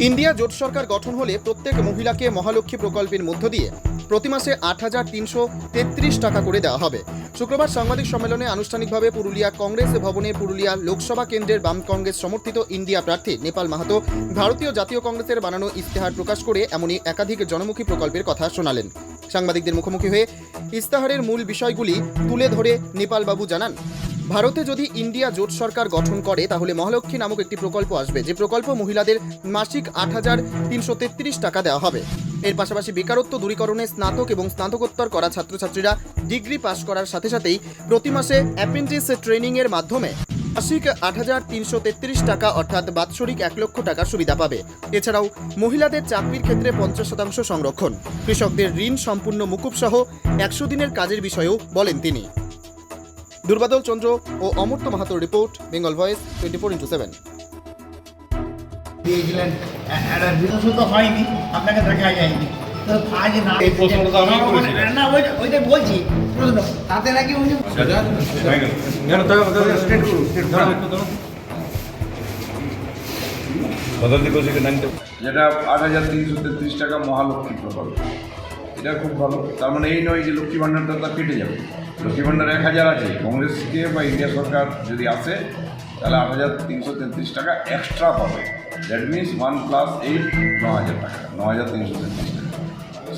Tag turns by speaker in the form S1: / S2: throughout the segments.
S1: India জোট সরকার গঠন হলে প্রত্যেক মহিলাকে মহালক্ষ্মী প্রকল্পের মধ্য দিয়ে প্রতি মাসে আট হাজার তিনশো তেত্রিশ টাকা করে দেওয়া হবে। শুক্রবার সাংবাদিক সম্মেলনে আনুষ্ঠানিকভাবে পুরুলিয়া কংগ্রেস ভবনে পুরুলিয়া লোকসভা কেন্দ্রের বাম কংগ্রেস সমর্থিত ইন্ডিয়া প্রার্থী নেপাল মাহাতো ভারতীয় জাতীয় কংগ্রেসের বানানো ইস্তেহার প্রকাশ করে এমনই একাধিক জনমুখী প্রকল্পের কথা শোনালেন। সাংবাদিকদের মুখোমুখি হয়ে ইস্তাহারের মূল বিষয়গুলি তুলে ধরে নেপালবাবু জানান। ভারতে যদি ইন্ডিয়া জোট সরকার গঠন করে, তাহলে মহালক্ষ্মী নামক একটি প্রকল্প আসবে। যে প্রকল্প মহিলাদের মাসিক আট হাজার তিনশো তেত্রিশ টাকা দেওয়া হবে। এর পাশাপাশি বেকারত্ব দূরীকরণে স্নাতক এবং স্নাতকোত্তর করা ছাত্রছাত্রীরা ডিগ্রি পাশ করার সাথে সাথেই প্রতি মাসে অ্যাপেন্ডিস ট্রেনিংয়ের মাধ্যমে মাসিক আট হাজার তিনশো তেত্রিশ টাকা, অর্থাৎ বাৎসরিক এক লক্ষ টাকার সুবিধা পাবে। এছাড়াও মহিলাদের চাকরির ক্ষেত্রে পঞ্চাশ শতাংশ সংরক্ষণ। কৃষকদের ঋণ সম্পূর্ণ মুকুব সহ একশো দিনের কাজের বিষয়েও বলেন তিনি। দুর্বাদল চন্দ্র ও Amartya মাহাতোর report Bengal voice twenty four into seven
S2: দিয়েছিলেন বিশেষত হয়নি আপনাকে দেখা যায়নি। আজ না
S3: এই প্রশ্নটা তো আমিই করেছিলাম।
S2: না ওইটা ওইটা বলছি। প্রশ্ন। তাতে নাকি উনি
S3: বদল দিবস নাইনটা
S4: যেটা আট হাজার তিনশো তেত্রিশ টাকা মহালক্ষ্মী প্রকল্প। এটা খুব ভালো। তার মানে এই নয় যে লক্ষ্মী ভাণ্ডারটা তার কেটে যাবে। লক্ষ্মী ভাণ্ডার এক হাজার আছে, কংগ্রেস কংগ্রেসকে বা ইন্ডিয়া সরকার যদি আসে, তাহলে আট হাজার তিনশো তেত্রিশ টাকা এক্সট্রা পাবে। That means one plus eight ন হাজার টাকা, ন হাজার তিনশো তেত্রিশ টাকা।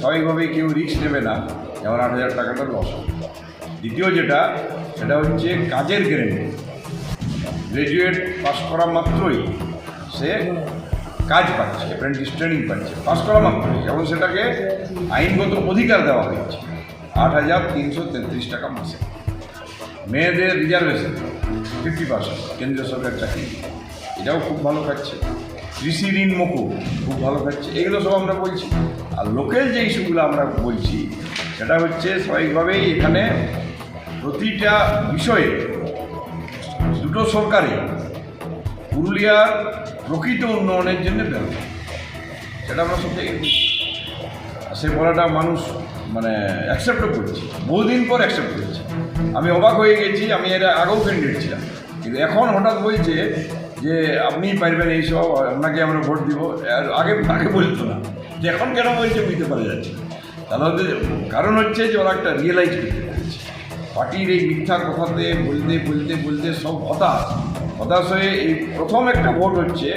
S4: স্বাভাবিকভাবেই কেউ রিস্ক নেবে না, যেমন আট হাজার টাকাটা লস হবে। দ্বিতীয় যেটা, সেটা হচ্ছে কাজের গ্যারেন্টি গ্রাজুয়েট পাস করা মাত্রই সে কাজ পাচ্ছে অ্যাপ্রেন্টিস ট্রেনিং পাচ্ছে পাস করা মাত্রই। এবং সেটাকে আইনগত অধিকার দেওয়া হয়েছে। আট হাজার তিনশো তেত্রিশ টাকা মাসে। মেয়েদের রিজার্ভেশন ফিফটি পার্সেন্ট কেন্দ্রীয় সরকার চাকরি। এটাও খুব ভালো পাচ্ছে কৃষি ঋণ মকুব, খুব ভালো পাচ্ছে এগুলো সব আমরা বলছি। আর লোকেল যে ইস্যুগুলো আমরা বলছি, সেটা হচ্ছে স্বাভাবিকভাবেই এখানে প্রতিটা বিষয়ে দুটো সরকারই পুরুলিয়ার প্রকৃত উন্নয়নের জন্য ব্যবস্থা। সেটা আমরা সব থেকে সে বলাটা মানুষ মানে অ্যাকসেপ্টও করছে। বহুদিন পর অ্যাকসেপ্ট করেছে। আমি অবাক হয়ে গেছি, আমি এটা আগেও ক্যান্ডিডেট ছিলাম। কিন্তু এখন হঠাৎ বলছে যে, আপনি পারবেন এইসব আপনাকে আমরা ভোট দিব। আগে আগে বলতো না। যে এখন কেন বলছে বুঝতে পারা যাচ্ছে তাহলে কারণ হচ্ছে যে ওরা একটা রিয়েলাইজ করতে পেরেছে। পার্টির এই মিথ্যা কথাতে বলতে বলতে বলতে সব হতাশ। হতাশ হয়ে এই প্রথম একটা ভোট হচ্ছে,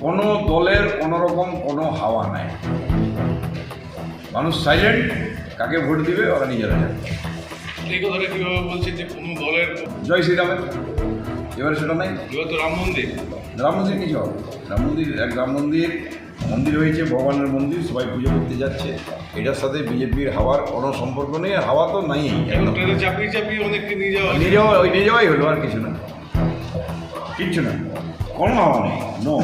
S4: কোনো দলের কোনোরকম কোনো হাওয়া নাই। মানুষ সাইলেন্ট কাকে ভোট দিবে ওরা নিজেরা জানে।
S3: এই কথাটা কীভাবে বলছেন যে কোনো দলের
S4: জয় শ্রীরামের। এবারে সেটা নাই।
S3: এবার তো রাম মন্দির।
S4: রাম মন্দির কিছু হবে। রাম মন্দির এক রাম মন্দির মন্দির হয়েছে ভগবানের মন্দির সবাই পুজো করতে যাচ্ছে। এটার সাথে বিজেপির হাওয়ার কোনো সম্পর্ক নেই আর হাওয়া তো নাই।
S3: চাপিয়ে চাপিয়ে অনেককে নিয়ে যাওয়া
S4: নিয়ে যাওয়া ওই নিয়ে যাওয়াই হলো আর কিছু না। কিচ্ছু না। কোনো হাওয়া নেই নো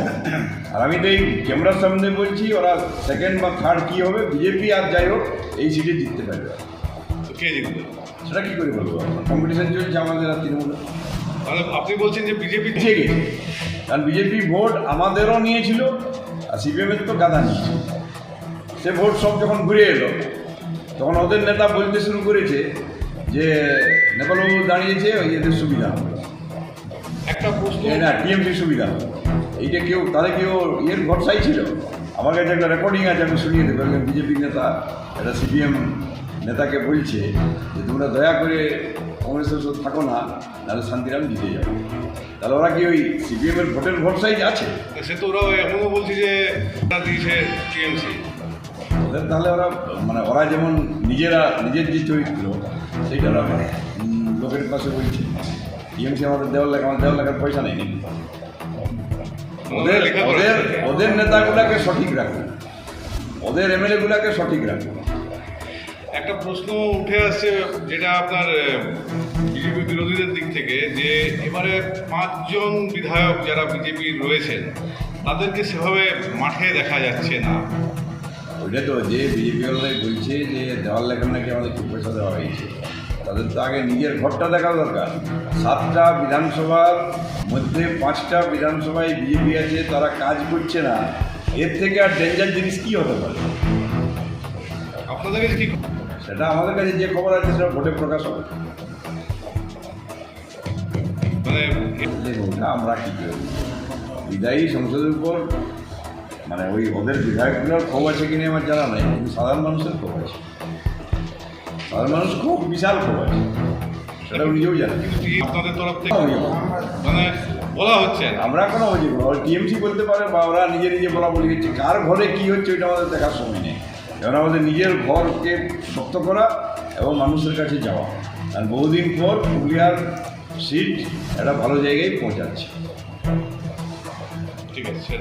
S4: আর আমি তো এই ক্যামেরার সামনে বলছি ওরা সেকেন্ড বা থার্ড কী হবে বিজেপি আর যাই হোক এই সিটে জিততে পারবে।
S3: কে জিতবে?
S4: সেটা কী করে বলব? কম্পিটিশন চলছে আমাদের আর তৃণমূল
S3: তাহলে আপনি বলছেন যে বিজেপি
S4: পিছিয়ে গেছে কারণ বিজেপি ভোট আমাদেরও নিয়েছিল আর সিপিএমের তো গাদা নিয়েছিল সে ভোট সব যখন ঘুরে এলো তখন ওদের নেতা বলতে শুরু করেছে যে নেপালবাবু দাঁড়িয়েছে ওই এদের সুবিধা হবে।
S3: একটা প্রশ্ন
S4: না টিএমসি সুবিধা। এইটা কেউ তাদের কেউ ইয়ের ভরসাই ছিল? আমার কাছে একটা রেকর্ডিং আছে আমি শুনিয়ে দেবো। একজন বিজেপি নেতা একটা সিপিএম নেতাকে বলছে যে তোমরা দয়া করে কংগ্রেসের সাথে থাকো না তাহলে শান্তিরাম জিতে যাবে। তাহলে ওরা কি ওই সিপিএমের ভোটের ভরসাই আছে?
S3: সে তো ওরা এখনও বলছে যে দিয়েছে টিএমসি
S4: ওদের তাহলে ওরা মানে ওরা যেমন নিজেরা নিজের যে চরিত্র সেইটা ওরা লোকের পাশে বলছে। টিএমসি আমাদের দেওয়ার লেখা আমাদের দেওয়ার লেখার পয়সা নেই ওদের ওদের। ওদের নেতাগুলাকে সঠিক রাখুন ওদের এমএলএ গুলাকে সঠিক রাখুন
S3: একটা প্রশ্ন উঠে আসছে যেটা আপনার বিজেপি বিরোধীদের দিক থেকে যে এবারে পাঁচজন বিধায়ক যারা বিজেপির রয়েছেন তাদেরকে সেভাবে মাঠে দেখা যাচ্ছে না।
S4: ওইটা তো যে বিজেপি বলছে যে দেওয়ার লেখার নাকি আমাদের খুব পয়সা দেওয়া হয়েছে। তাদের তো আগে নিজের ঘরটা দেখা দরকার। সাতটা বিধানসভার মধ্যে পাঁচটা বিধানসভায় বিজেপি আছে তারা কাজ করছে না। এর থেকে আর ডেঞ্জার জিনিস কী হতে পারে?
S3: আপনাদের কাছে কি
S4: সেটা আমাদের কাছে যে খবর আছে সেটা ভোটে প্রকাশ হবে।
S3: মানে
S4: দেখুন আমরা কী করব বিদায়ী সংসদের উপর মানে ওই ওদের বিধায়কগুলোর ক্ষোভ আছে কিনা আমার জানা নাই কিন্তু সাধারণ মানুষের ক্ষোভ আছে। সাধারণ মানুষ খুব বিশাল ক্ষোভ সেটা নিজেও জানেন
S3: আপনাদের তরফ থেকে মানে বলা হচ্ছে
S4: আমরা কোনো না টিএমসি বলতে পারে বা ওরা নিজে নিজে বলা বলি হচ্ছে কার ঘরে কি হচ্ছে ওইটা আমাদের দেখার সময় নেই কারণ আমাদের নিজের ঘরকে শক্ত করা এবং মানুষের কাছে যাওয়া আর বহুদিন পর পুরুলিয়ার সিট একটা ভালো জায়গায় পৌঁছাচ্ছে
S3: ঠিক আছে।